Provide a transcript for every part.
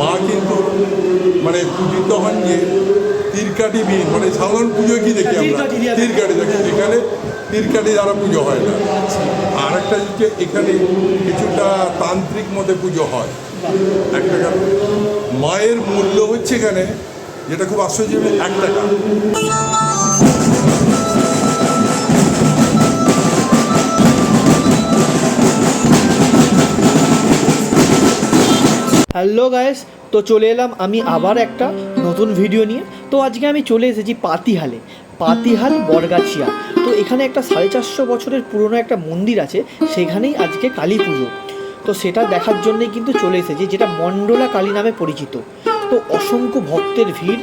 মা কিন্তু মানে পূজিত হন যে তীরকাটি বিন মানে সাধারণ পুজো কি দেখি আমরা? তীরকাটি দেখি এখানে তীরকাটি দ্বারা পুজো হয় না। আর একটা হচ্ছে এখানে কিছুটা তান্ত্রিক মতে পুজো হয়। একটা কারণ মায়ের মূল্য হচ্ছে এখানে যেটা খুব আশ্চর্য এক টাকা। হ্যালো গায়েস তো চলে এলাম আমি আবার একটা নতুন ভিডিও নিয়ে। তো আজকে আমি চলে এসেছি পাতিহালে, পাতিহাল বরগাছিয়া। তো এখানে একটা সাড়ে চারশো বছরের পুরনো একটা মন্দির আছে, সেখানেই আজকে কালী পুজো। তো সেটা দেখার জন্যই কিন্তু চলে এসেছি, যেটা মণ্ডলা কালী নামে পরিচিত। তো অসংখ্য ভক্তের ভিড়,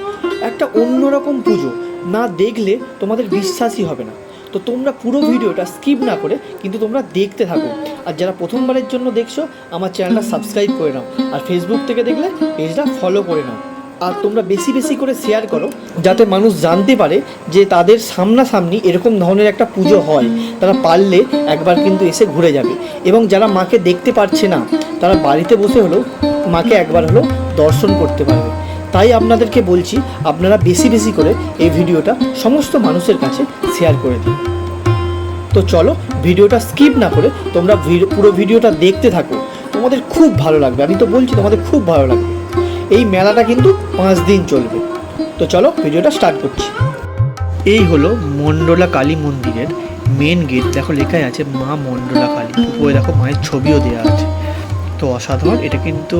একটা অন্যরকম পুজো। না দেখলে তোমাদের বিশ্বাসই হবে না। তো তোমরা পুরো ভিডিওটা স্কিপ না করে কিন্তু তোমরা দেখতে থাকো। আর যারা প্রথমবারের জন্য দেখছ, আমার চ্যানেলটা সাবস্ক্রাইব করে নাও। আর ফেসবুক থেকে দেখলে পেজটা ফলো করে নাও। আর তোমরা বেশি বেশি করে শেয়ার করো, যাতে মানুষ জানতে পারে যে তাদের সামনাসামনি এরকম ধরনের একটা পুজো হয়। তারা পারলে একবার কিন্তু এসে ঘুরে যাবে। এবং যারা মাকে দেখতে পারছে না, তারা বাড়িতে বসে হলেও মাকে একবার হলেও দর্শন করতে পারবে। তাই আপনাদেরকে বলছি, আপনারা বেশি বেশি করে এই ভিডিওটা সমস্ত মানুষের কাছে শেয়ার করে দিন। তো চলো ভিডিওটা স্কিপ না করে তোমরা পুরো ভিডিওটা দেখতে থাকো। তোমাদের খুব ভালো লাগবে, আমি তো বলছি তোমাদের খুব ভালো লাগবে। এই মেলাটা কিন্তু পাঁচ দিন চলবে। তো চলো ভিডিওটা স্টার্ট করছি। এই হলো মণ্ডলা কালী মন্দিরের মেন গেট দেখো লেখাই আছে মা মণ্ডলা কালী। উপরে দেখো মায়ের ছবিও দেওয়া আছে। তো অসাধারণ, এটা কিন্তু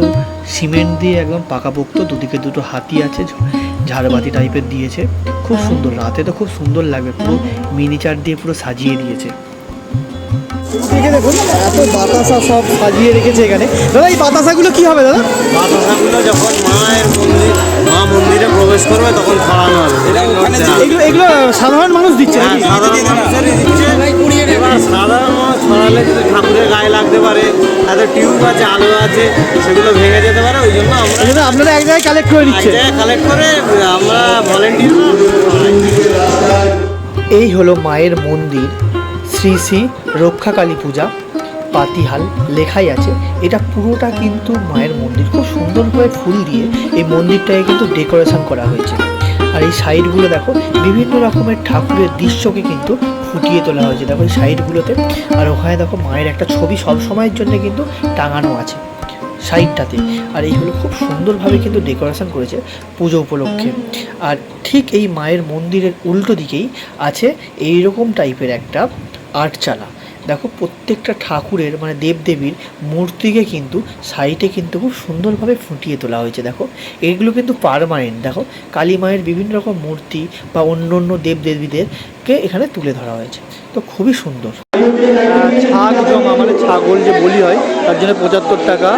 সিমেন্ট দিয়ে একদম পাকাপোক্ত, দুদিকে দুটো হাতি আছে ঝাড়বাতি টাইপের দিয়েছে। খুব সুন্দর রাতে তো খুব সুন্দর লাগবে পুরো মিনিচার দিয়ে পুরো সাজিয়ে দিয়েছে। দেখুন এত বাতাসা সব সাজিয়ে রেখেছে এখানে। দাদা এই বাতাসাগুলো কি হবে দাদা? বাতাসাগুলো যখন মায়ের মন্দির মা মন্দিরে প্রবেশ করবে তখন হবে। এগুলো এগুলো সাধারণ মানুষ দিচ্ছে হ্যাঁ, সাধারণ মানুষেরই দিচ্ছে। এবার সাধারণ মানুষ ছড়ালে যদি ঠাকুরের গায়ে লাগতে পারে এত টিউব আছে আলো আছে সেগুলো ভেঙে যেতে পারে ওই জন্য আমরা আপনারা এক জায়গায় কালেক্ট করে এক নিচ্ছে। জায়গায় কালেক্ট করে আমরা ভলেন্টিয়ার এই হলো মায়ের মন্দির শ্রী শ্রী রক্ষাকালী পূজা পাতিহাল লেখাই আছে। এটা পুরোটা কিন্তু মায়ের মন্দির। খুব সুন্দর করে ফুল দিয়ে এই মন্দিরটাকে কিন্তু ডেকোরেশন করা হয়েছে। আর এই সাইডগুলো দেখো, বিভিন্ন রকমের ঠাকুরের দৃশ্যকে কিন্তু ফুটিয়ে তোলা হয়েছে। দেখো এই সাইডগুলোতে, আর ওখানে দেখো মায়ের একটা ছবি সব সময়ের জন্য কিন্তু টাঙানো আছে সাইডটাতে। আর এইগুলো খুব সুন্দরভাবে কিন্তু ডেকোরেশন করেছে পুজো উপলক্ষে। আর ঠিক এই মায়ের মন্দিরের উল্টো দিকেই আছে এইরকম টাইপের একটা আটচালা দেখো, প্রত্যেকটা ঠাকুরের মানে দেবদেবীর মূর্তিকে কিন্তু সাইডে কিন্তু খুব সুন্দরভাবে ফুটিয়ে তোলা হয়েছে, দেখো। এগুলো কিন্তু পারমানেন্ট দেখো। কালী মায়ের বিভিন্ন রকম মূর্তি বা অন্য অন্য দেবদেবীদেরকে এখানে তুলে ধরা হয়েছে। তো খুবই সুন্দর। ছাগ জমা মানে ছাগল যে বলি হয়, তার জন্য পঁচাত্তর টাকা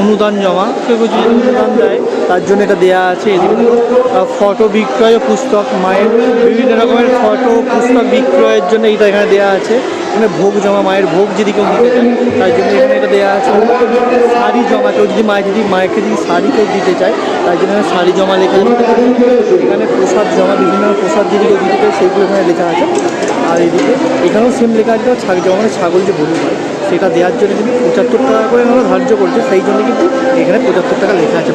অনুদান জমা। কেউ যদি অনুদান দেয়, তার জন্য এটা দেওয়া আছে ফটো বিক্রয় পুস্তক, মায়ের বিভিন্ন রকমের ফটো পুস্তক বিক্রয়ের জন্য এটা এখানে দেওয়া আছে। এখানে ভোগ জমা, মায়ের ভোগ যদি কেউ নিতে চায়, তার জন্য এখানে এটা দেওয়া আছে। শাড়ি জমা, কেউ যদি মায়ের যদি মায়েরকে যদি শাড়ি কেউ দিতে চায়, তার জন্য শাড়ি জমা লেখা এখানে প্রসাদ জমা, বিভিন্ন প্রসাদ যদি কেউ দিতে চায় সেগুলো এখানে লেখা আছে। আর এদিকে, এখানেও সেম লেখা আছে ছাগ জমা মানে ছাগল যে বলি হয় সেটা দেওয়ার জন্য কিন্তু পঁচাত্তর টাকা করে ধার্য করছে, সেই জন্য কিন্তু এখানে পঁচাত্তর টাকা লেখা আছে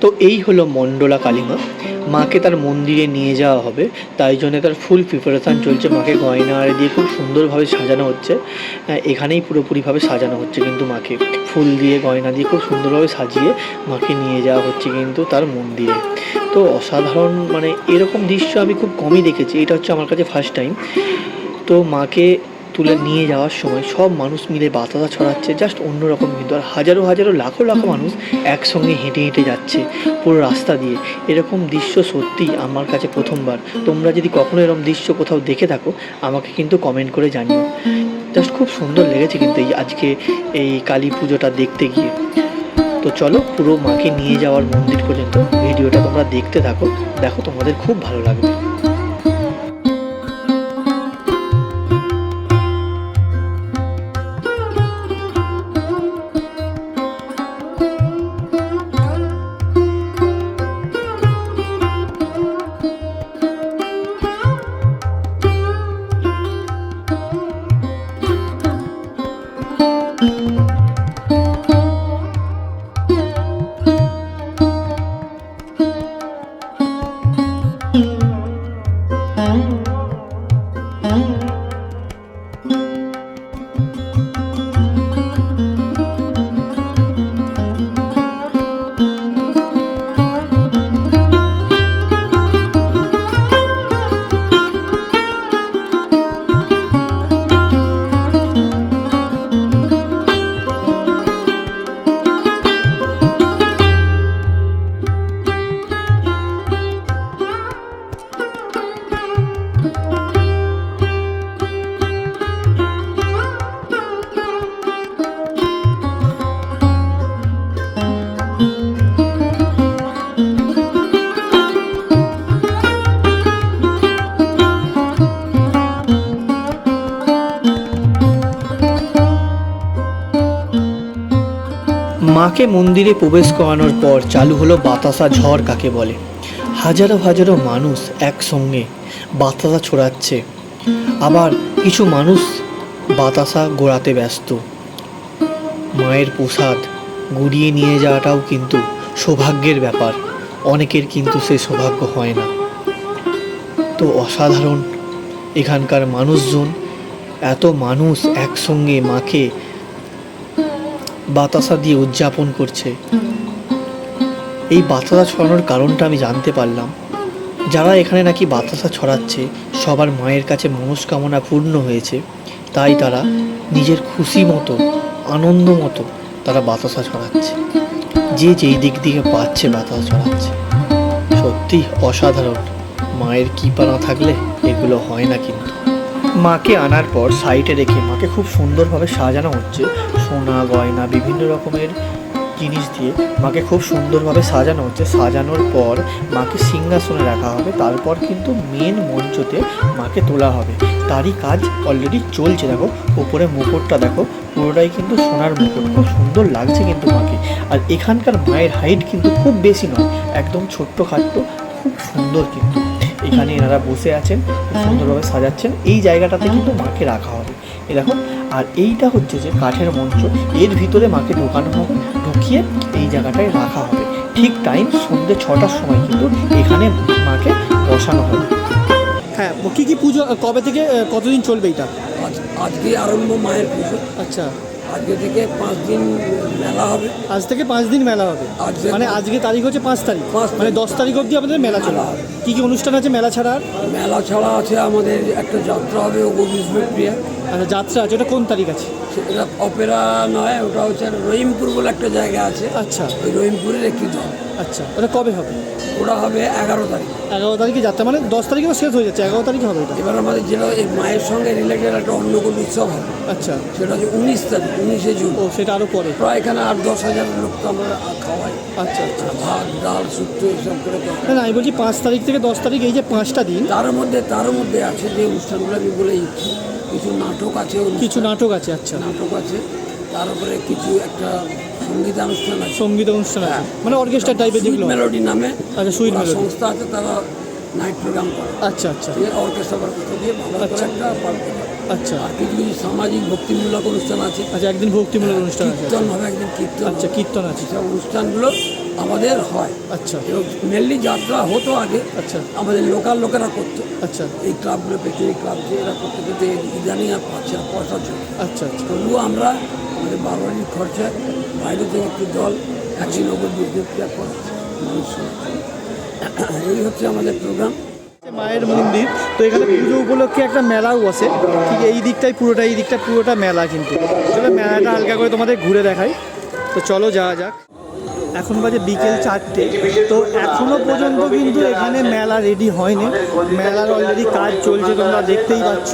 তো এই হলো মণ্ডলা কালীমা। মাকে তার মন্দিরে নিয়ে যাওয়া হবে, তাই জন্য তার ফুল প্রিপারেশান চলছে। মাকে গয়না আর দিয়ে খুব সুন্দরভাবে সাজানো হচ্ছে। এখানেই পুরোপুরিভাবে সাজানো হচ্ছে কিন্তু মাকে। ফুল দিয়ে, গয়না দিয়ে খুব সুন্দরভাবে সাজিয়ে মাকে নিয়ে যাওয়া হচ্ছে কিন্তু তার মন্দিরে। তো অসাধারণ মানে এরকম দৃশ্য আমি খুব কমই দেখেছি, এটা হচ্ছে আমার কাছে ফার্স্ট টাইম তো মাকে তুলে নিয়ে যাওয়ার সময় সব মানুষ মিলে বাতাসা ছড়াচ্ছে জাস্ট অন্যরকম কিন্তু। আর হাজারো হাজারো লাখো লাখো মানুষ একসঙ্গে হেঁটে হেঁটে যাচ্ছে পুরো রাস্তা দিয়ে। এরকম দৃশ্য সত্যিই আমার কাছে প্রথমবার। তোমরা যদি কখনো এরকম দৃশ্য কোথাও দেখে থাকো আমাকে কিন্তু কমেন্ট করে জানিও। জাস্ট খুব সুন্দর লেগেছে কিন্তু এই আজকে এই কালী পুজোটা দেখতে গিয়ে। তো চলো পুরো মাকে নিয়ে যাওয়ার মন্দির পর্যন্ত ভিডিওটা তোমরা দেখতে থাকো। দেখো তোমাদের খুব ভালো লাগবে। মাকে মন্দিরে প্রবেশ করানোর পর চালু হলো বাতাসা ঝড় কাকে বলে। হাজারো হাজারো মানুষ একসঙ্গে বাতাসা ছড়াচ্ছে। আবার কিছু মানুষ বাতাসা গোড়াতে ব্যস্ত। মায়ের প্রসাদ গুড়িয়ে নিয়ে যাওয়াটাও কিন্তু সৌভাগ্যের ব্যাপার। অনেকের কিন্তু সে সৌভাগ্য হয় না। তো অসাধারণ এখানকার মানুষজন, এত মানুষ একসঙ্গে মাকে বাতাসা দিয়ে উদযাপন করছে। এই বাতাসা ছড়ানোর কারণটা আমি জানতে পারলাম। যারা এখানে নাকি বাতাসা ছড়াচ্ছে, সবার মায়ের কাছে মনস্কামনা পূর্ণ হয়েছে। তাই তারা নিজের খুশি মতো, আনন্দ মতো তারা বাতাসা ছড়াচ্ছে। যে যেই দিক থেকে পাচ্ছে বাতাসা ছড়াচ্ছে। সত্যি অসাধারণ। মায়ের কৃপা না থাকলে এগুলো হয় না কিন্তু। মাকে আনার পর সাইডে রেখে মাকে খুব সুন্দরভাবে সাজানো হচ্ছে। সোনা, গয়না, বিভিন্ন রকমের জিনিস দিয়ে মাকে খুব সুন্দরভাবে সাজানো হচ্ছে। সাজানোর পর মাকে সিংহাসনে রাখা হবে। তারপর কিন্তু মেন মঞ্চতে মাকে তোলা হবে। তারই কাজ অলরেডি চলছে। দেখো, উপরে মুকুটটা দেখো, পুরোটাই কিন্তু সোনার মুকুট। খুব সুন্দর লাগছে কিন্তু মাকে। আর এখানকার মায়ের হাইট কিন্তু খুব বেশি নয়, একদম ছোট্ট খাট্ট, খুব সুন্দর কিন্তু। এখানে এনারা বসে আছেন খুব সুন্দরভাবে সাজাচ্ছেন। এই জায়গাটাতে কিন্তু মাকে রাখা হবে। এ দেখো আর এইটা হচ্ছে যে কাঠের মঞ্চ। এর ভিতরে মাকে ঢোকানো হবে ঢুকিয়ে এই জায়গাটায় রাখা হবে। ঠিক টাইম সন্ধ্যে ছটার সময় কিন্তু এখানে মাকে বসানো হবে। হ্যাঁ কি কি পুজো কবে থেকে কতদিন চলবে এটা? আজকে আরম্ভ মায়ের পুজো। আচ্ছা। আজকে থেকে পাঁচ দিন মেলা হবে। আজ থেকে পাঁচ দিন মেলা হবে। মানে আজকে তারিখ হচ্ছে পাঁচ তারিখ। মানে দশ তারিখ অবধি আমাদের মেলা চলে। কি কি অনুষ্ঠান আছে মেলা ছাড়া? মেলা ছাড়া আছে আমাদের একটা যাত্রা হবে ও বিষ্ণুপ্রিয়া আচ্ছা যাত্রা আছে ওটা কোন তারিখ আছে? সেটা অপেরা নয় ওটা হচ্ছে রহিমপুর বলে একটা জায়গা আছে। আচ্ছা। ওই রহিমপুরের একটি দল। আচ্ছা ওটা কবে হবে? ওটা হবে এগারো তারিখ। এগারো তারিখে যাত্রা মানে দশ তারিখে তো শেষ হয়ে যাচ্ছে এগারো তারিখে হবে এটা? এবার আমাদের যেটা এই মায়ের সঙ্গে রিলেটেড একটা অন্নকূট উৎসব হবে। আচ্ছা। সেটা হচ্ছে উনিশ তারিখ উনিশে জুন। ও সেটা আরও পরে। প্রায় এখানে আট দশ হাজার লোককে আমরা খাওয়াই। আচ্ছা আচ্ছা। ভাত ডাল শুক্তো এসব করে তো না না আমি বলছি পাঁচ তারিখ থেকে দশ তারিখ এই যে পাঁচটা দিন। তার মধ্যে তার মধ্যে আছে যে অনুষ্ঠানগুলো আমি বলে কিছু নাটক আছে। কিছু নাটক আছে আচ্ছা। নাটক আছে। তার উপরে কিছু একটা সঙ্গীতানুষ্ঠান আছে। সংগীত অনুষ্ঠান আছে। মানে অর্কেস্ট্রা টাইপের যেগুলো হয়। মেলোডি নামে আচ্ছা, সুইট মেলোডি। সংস্থা আছে তারা নাইট প্রোগ্রাম করে। আচ্ছা আচ্ছা। অর্কেস্ট্রা অর্কেস্ট্রা দিয়ে ভালো করে আচ্ছা। একটা আচ্ছা। আর কিছু কিছু সামাজিক ভক্তিমূলক অনুষ্ঠান আছে। আচ্ছা একদিন ভক্তিমূলক অনুষ্ঠান আছে। কীর্তন হবে একদিন কীর্তন আচ্ছা কীর্তন আছে। সব অনুষ্ঠানগুলো আমাদের হয়। আচ্ছা। এবং মেনলি যাত্রা হতো আগে। আচ্ছা। আমাদের লোকাল লোকেরা করতো। আচ্ছা। এই ক্লাবগুলো পেছনে ক্লাব যে এরা করতে করতে ইদানিং আর পাচ্ছে পয়সা জন্য আচ্ছা আচ্ছা। তবুও আমরা আমাদের বারোয়ারির খরচা বাইরে থেকে একটি দল একশো নব্বই ক্রিয়া করে মানুষ এই হচ্ছে আমাদের প্রোগ্রাম। মায়ের মন্দির। তো এখানে পুজো উপলক্ষে একটা মেলাও আছে। ঠিক এই দিকটাই পুরোটা, এই দিকটা পুরোটা মেলা কিন্তু। মেলাটা হালকা করে তোমাদের ঘুরে দেখাই। তো চলো, যাওয়া যাক। এখন বাজে বিকেল চারটে। তো এখনও পর্যন্ত কিন্তু এখানে মেলা রেডি হয়নি। মেলার অলরেডি কাজ চলছে, তোমরা দেখতেই পাচ্ছ।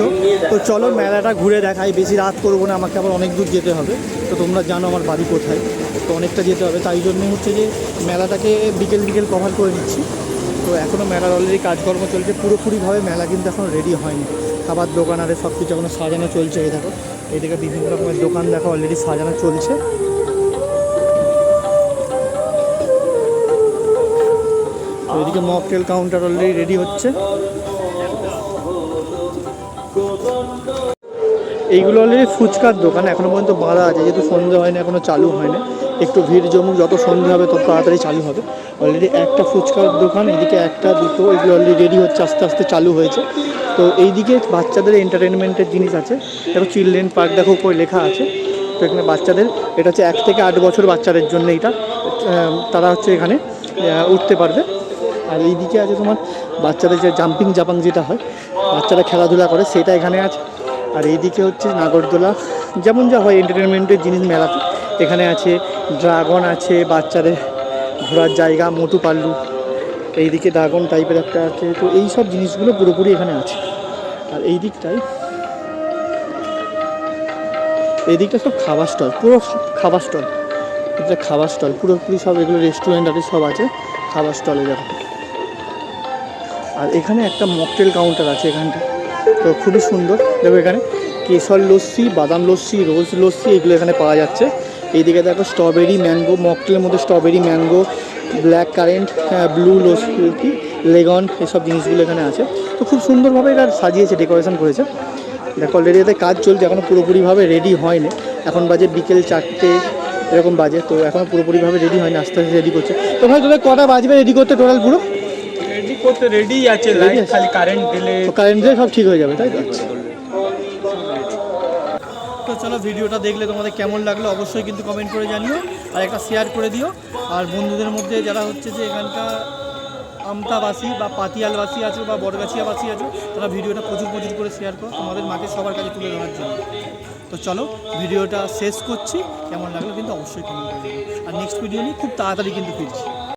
তো চলো মেলাটা ঘুরে দেখাই। বেশি রাত করব না, আমাকে আবার অনেক দূর যেতে হবে। তো তোমরা জানো আমার বাড়ি কোথায়। তো অনেকটা যেতে হবে। তাই জন্য হচ্ছে যে মেলাটাকে বিকেল বিকেল কভার করে নিচ্ছি। তো এখনও মেলার অলরেডি কাজকর্ম চলছে। পুরোপুরিভাবে মেলা কিন্তু এখনও রেডি হয়নি। খাবার দোকান আরে সব কিছু এখনও সাজানো চলছে। এই দেখো এইদিকে বিভিন্ন রকমের দোকান দেখো অলরেডি সাজানো চলছে। তো এদিকে মকটেল কাউন্টার অলরেডি রেডি হচ্ছে। এইগুলো অলরেডি ফুচকার দোকান, এখনও পর্যন্ত বাঁধা আছে, যেহেতু সন্ধে হয়নি, এখনও চালু হয়নি। একটু ভিড় জমুক, যত সন্ধে হবে তত তাড়াতাড়ি চালু হবে। অলরেডি একটা ফুচকার দোকান, এদিকে একটা, দুটো, এগুলো অলরেডি রেডি হচ্ছে, আস্তে আস্তে চালু হয়েছে। তো এইদিকে বাচ্চাদের এন্টারটেনমেন্টের জিনিস আছে। দেখো চিলড্রেন পার্ক, দেখো উপরে লেখা আছে। তো এখানে বাচ্চাদের, এটা হচ্ছে এক থেকে আট বছর বাচ্চাদের জন্য এটা। তারা হচ্ছে এখানে উঠতে পারবে। আর এইদিকে আছে তোমার বাচ্চাদের যে জাম্পিং জাপাং যেটা হয়, বাচ্চারা খেলাধুলা করে, সেটা এখানে আছে। আর এইদিকে হচ্ছে নাগরদোলা, যেমন যা হয় এন্টারটেনমেন্টের জিনিস মেলাতে। এখানে আছে ড্রাগন আছে, বাচ্চাদের ঘোরার জায়গা, মোটু পাল্লু। এইদিকে ড্রাগন টাইপের একটা আছে, তো এই সব জিনিসগুলো পুরোপুরি এখানে আছে। আর এই দিকটায়, এই দিকটা সব খাবার স্টল, পুরো সব খাবার স্টল। এটা খাবার স্টল, পুরোপুরি সব এগুলো রেস্টুরেন্ট আছে সব আছে, খাবার স্টলে দেখো। আর এখানে একটা মকটেল কাউন্টার আছে এখানটা। তো খুবই সুন্দর। দেখো এখানে কেশর লস্যি, বাদাম লস্যি, রোজ লস্যি, এগুলো এখানে পাওয়া যাচ্ছে। এইদিকে দেখো স্ট্রবেরি ম্যাঙ্গো, মকটেলের মধ্যে strawberry mango, black currant blue lassi lagoon, এসব জিনিসগুলো এখানে আছে। তো খুব সুন্দরভাবে এটা সাজিয়েছে, ডেকোরেশন করেছে। দেখো অলরেডি এতে কাজ চলছে এখনও পুরোপুরিভাবে রেডি হয়নি। এখন বাজে বিকেল চারটে, এরকম বাজে। তো এখনও পুরোপুরিভাবে রেডি হয়নি, আস্তে আস্তে রেডি করছে। তো ভাই, তোদের কটা বাজবে রেডি করতে টোটাল পুরো? করতে রেডি আছে লাইট খালি কারেন্ট দিলে তো কারেন্ট দিয়ে সব ঠিক হয়ে যাবে তাই তো? তো চলো ভিডিওটা দেখলে তোমাদের কেমন লাগল অবশ্যই কিন্তু কমেন্ট করে জানিও আর একটা শেয়ার করে দিও। আর বন্ধুদের মধ্যে যারা হচ্ছে যে এখানকার আমতাবাসী বা পাতিয়ালবাসী আছো বা বটগাছিয়াবাসী আছো তারা ভিডিওটা প্রচুর প্রচুর করে শেয়ার করো তোমাদের মাকে সবার কাছে তুলে ধরার জন্য। তো চলো ভিডিওটা শেষ করছি কেমন লাগল কিন্তু অবশ্যই কমেন্ট করে দিও আর নেক্সট ভিডিও নিয়ে খুব তাড়াতাড়ি কিন্তু ফিরছি।